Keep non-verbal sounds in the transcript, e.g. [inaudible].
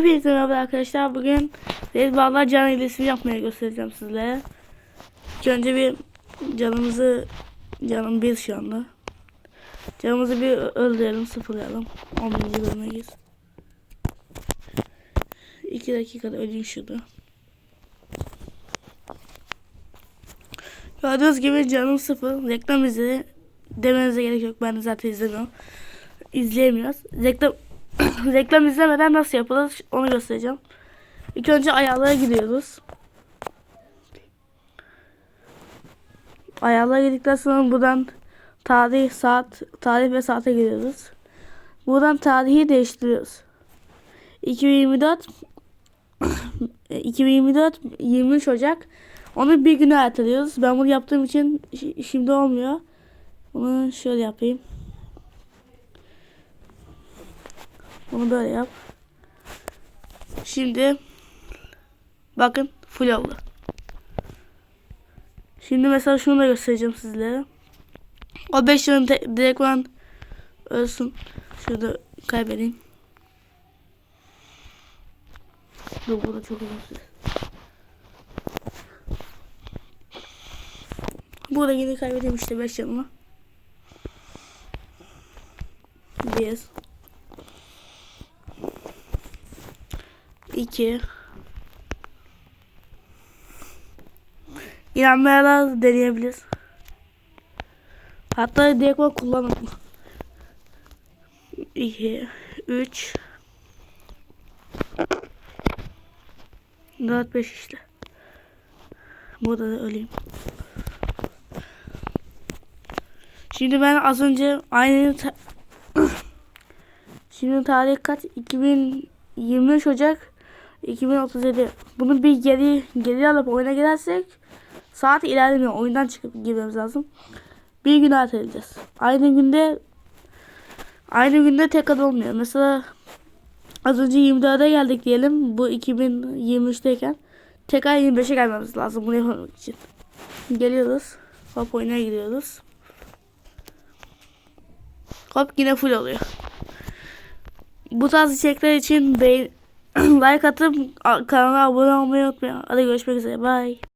Hepinize merhaba arkadaşlar. Bugün Rezballar can hilesini yapmaya göstereceğim sizlere. Önce bir canımızı canım bir şu anda. Canımızı bir öldürelim, sıfırlayalım. 10 bin bölümeyiz. 2 dakikada öleyim şurada. Gördüğünüz gibi canım sıfır. Reklam izle demenize gerek yok. Ben de zaten izlemiyorum. İzleyemiyoruz. Reklam [coughs] reklam izlemeden nasıl yapılır onu göstereceğim. İlk önce ayarlara gidiyoruz. Ayarlara girdikten sonra buradan tarih, saat, tarih ve saate giriyoruz. Buradan tarihi değiştiriyoruz. 2024 2024 23 Ocak onu bir güne erteliyoruz. Ben bunu yaptığım için şi- şimdi olmuyor. Bunu şöyle yapayım. Bunu böyle yap. Şimdi bakın full oldu. Şimdi mesela şunu da göstereceğim sizlere. O 5 yılın te- direkt olan ölsün. Şurada kaybedeyim. Dur burada çok uzun süre. Burada yine kaybedeyim işte 5 yılımı. Bir. 2 İnanmayanlar deneyebilir. Hatta direkt olarak kullanın. 2 3 4 5 işte. Burada da öleyim. Şimdi ben az önce aynı ta- [coughs] Şimdi tarih kaç? 2023 Ocak 2037. Bunu bir geri geri alıp oyuna girersek saat ilerlemiyor. Oyundan çıkıp girmemiz lazım. Bir gün erteleyeceğiz. Aynı günde aynı günde tek adı olmuyor. Mesela az önce 24'e geldik diyelim. Bu 2023'teyken tekrar 25'e gelmemiz lazım bunu yapmak için. Geliyoruz. Hop oyuna giriyoruz. Hop yine full oluyor. Bu tarz içerikler için beğen [clears throat] like atıp kanala abone olmayı unutmayın. Hadi görüşmek üzere. Bye.